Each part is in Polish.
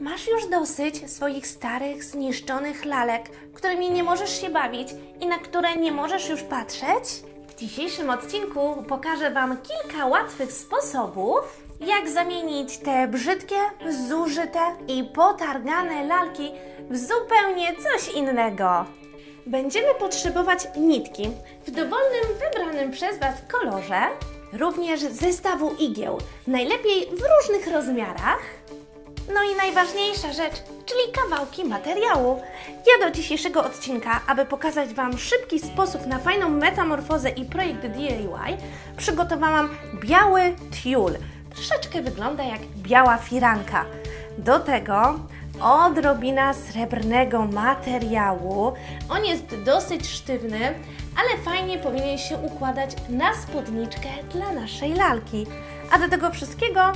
Masz już dosyć swoich starych, zniszczonych lalek, którymi nie możesz się bawić i na które nie możesz już patrzeć? W dzisiejszym odcinku pokażę Wam kilka łatwych sposobów, jak zamienić te brzydkie, zużyte i potargane lalki w zupełnie coś innego. Będziemy potrzebować nitki w dowolnym, wybranym przez Was kolorze, również zestawu igieł, najlepiej w różnych rozmiarach, no i najważniejsza rzecz, czyli kawałki materiału. Ja do dzisiejszego odcinka, aby pokazać Wam szybki sposób na fajną metamorfozę i projekt DIY, przygotowałam biały tiul. Troszeczkę wygląda jak biała firanka. Do tego odrobina srebrnego materiału. On jest dosyć sztywny, ale fajnie powinien się układać na spódniczkę dla naszej lalki. A do tego wszystkiego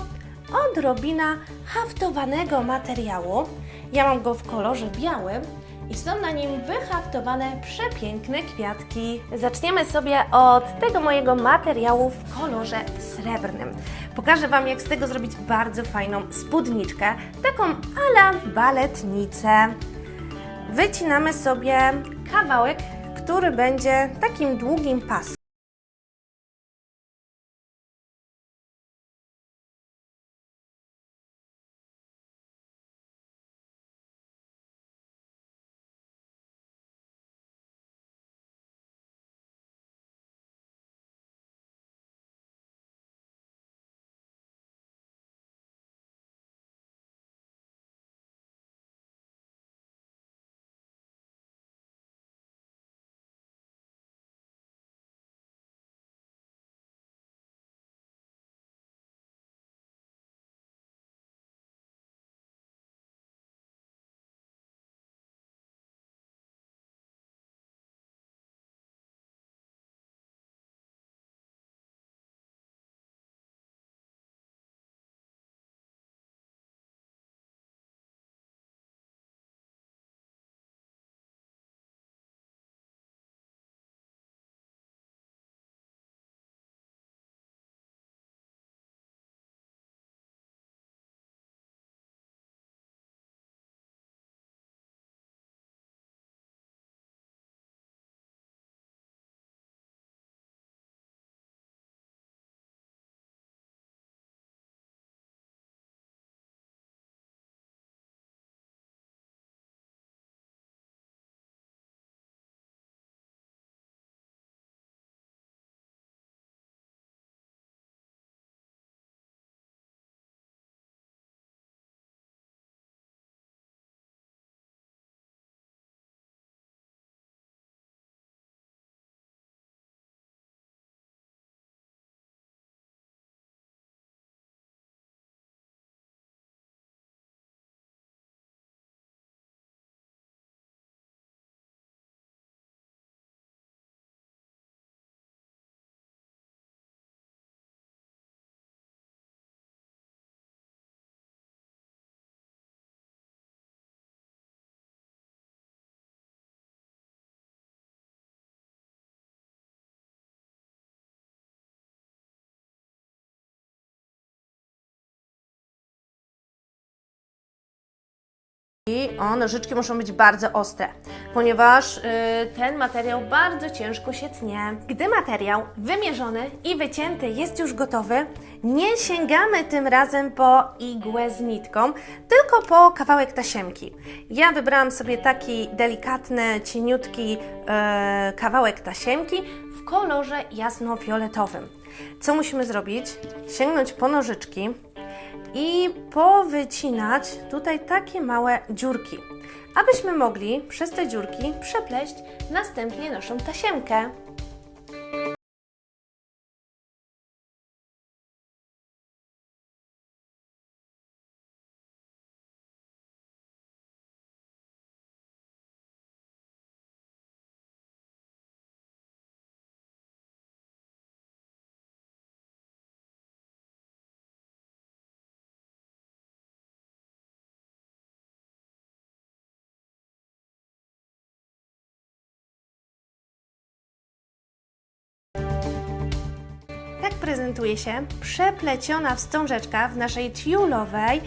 odrobina haftowanego materiału. Ja mam go w kolorze białym i są na nim wyhaftowane przepiękne kwiatki. Zaczniemy sobie od tego mojego materiału w kolorze srebrnym. Pokażę Wam, jak z tego zrobić bardzo fajną spódniczkę, taką ala baletnicę. Wycinamy sobie kawałek, który będzie takim długim pasem. I o, nożyczki muszą być bardzo ostre, ponieważ y, ten materiał bardzo ciężko się tnie. Gdy materiał wymierzony i wycięty jest już gotowy, nie sięgamy tym razem po igłę z nitką, tylko po kawałek tasiemki. Ja wybrałam sobie taki delikatny, cieniutki e, kawałek tasiemki w kolorze jasno-fioletowym. Co musimy zrobić? Sięgnąć po nożyczki, i powycinać tutaj takie małe dziurki, abyśmy mogli przez te dziurki przepleść następnie naszą tasiemkę. Tak prezentuje się przepleciona wstążeczka w naszej tiulowej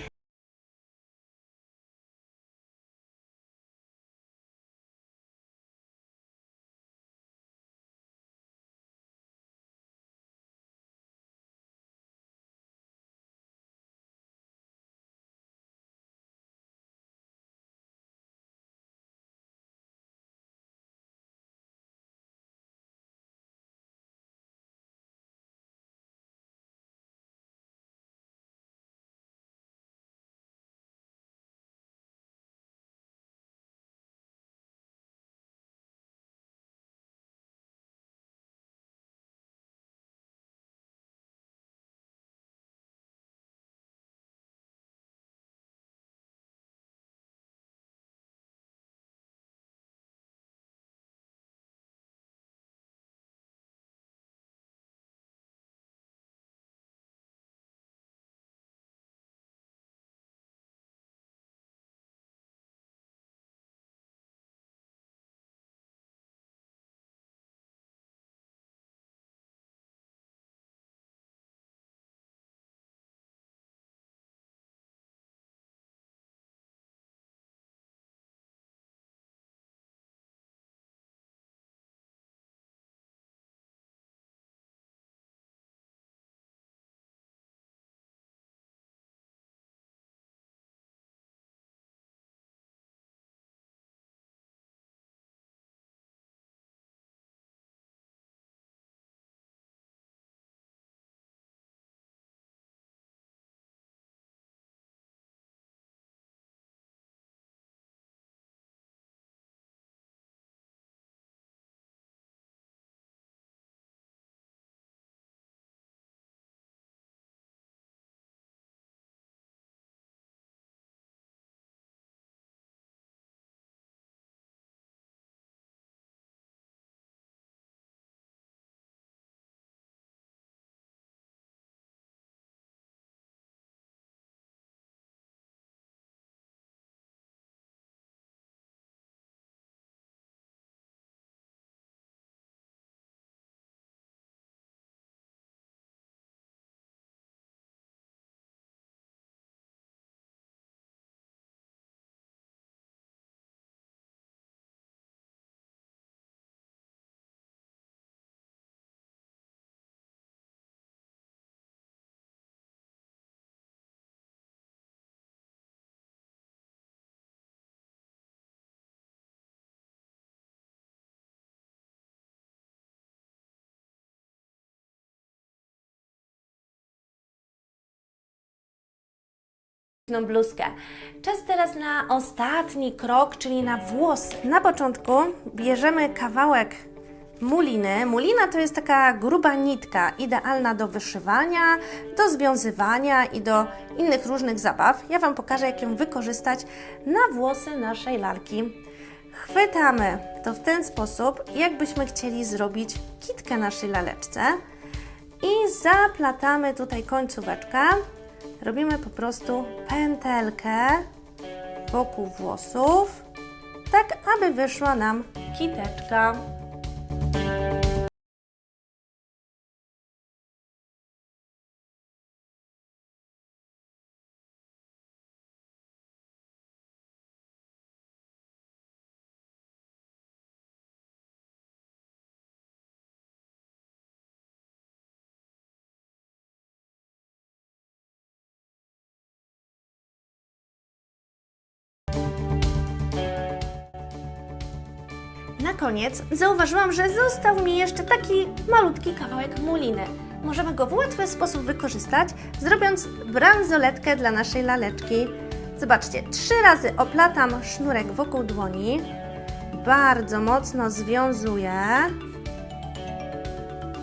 bluzkę. Czas teraz na ostatni krok, czyli na włosy. Na początku bierzemy kawałek muliny. Mulina to jest taka gruba nitka, idealna do wyszywania, do związywania i do innych różnych zabaw. Ja Wam pokażę, jak ją wykorzystać na włosy naszej lalki. Chwytamy to w ten sposób, jakbyśmy chcieli zrobić kitkę naszej laleczce i zaplatamy tutaj końcóweczkę. Robimy po prostu pętelkę wokół włosów, tak aby wyszła nam kiteczka. Na koniec zauważyłam, że został mi jeszcze taki malutki kawałek muliny. Możemy go w łatwy sposób wykorzystać, zrobiąc bransoletkę dla naszej laleczki. Zobaczcie, trzy razy oplatam sznurek wokół dłoni, bardzo mocno związuję.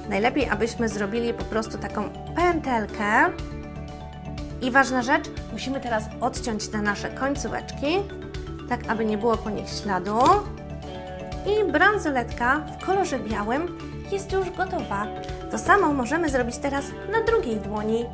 Najlepiej, abyśmy zrobili po prostu taką pętelkę. I ważna rzecz, musimy teraz odciąć te nasze końcóweczki, tak aby nie było po nich śladu. I bransoletka w kolorze białym jest już gotowa. To samo możemy zrobić teraz na drugiej dłoni.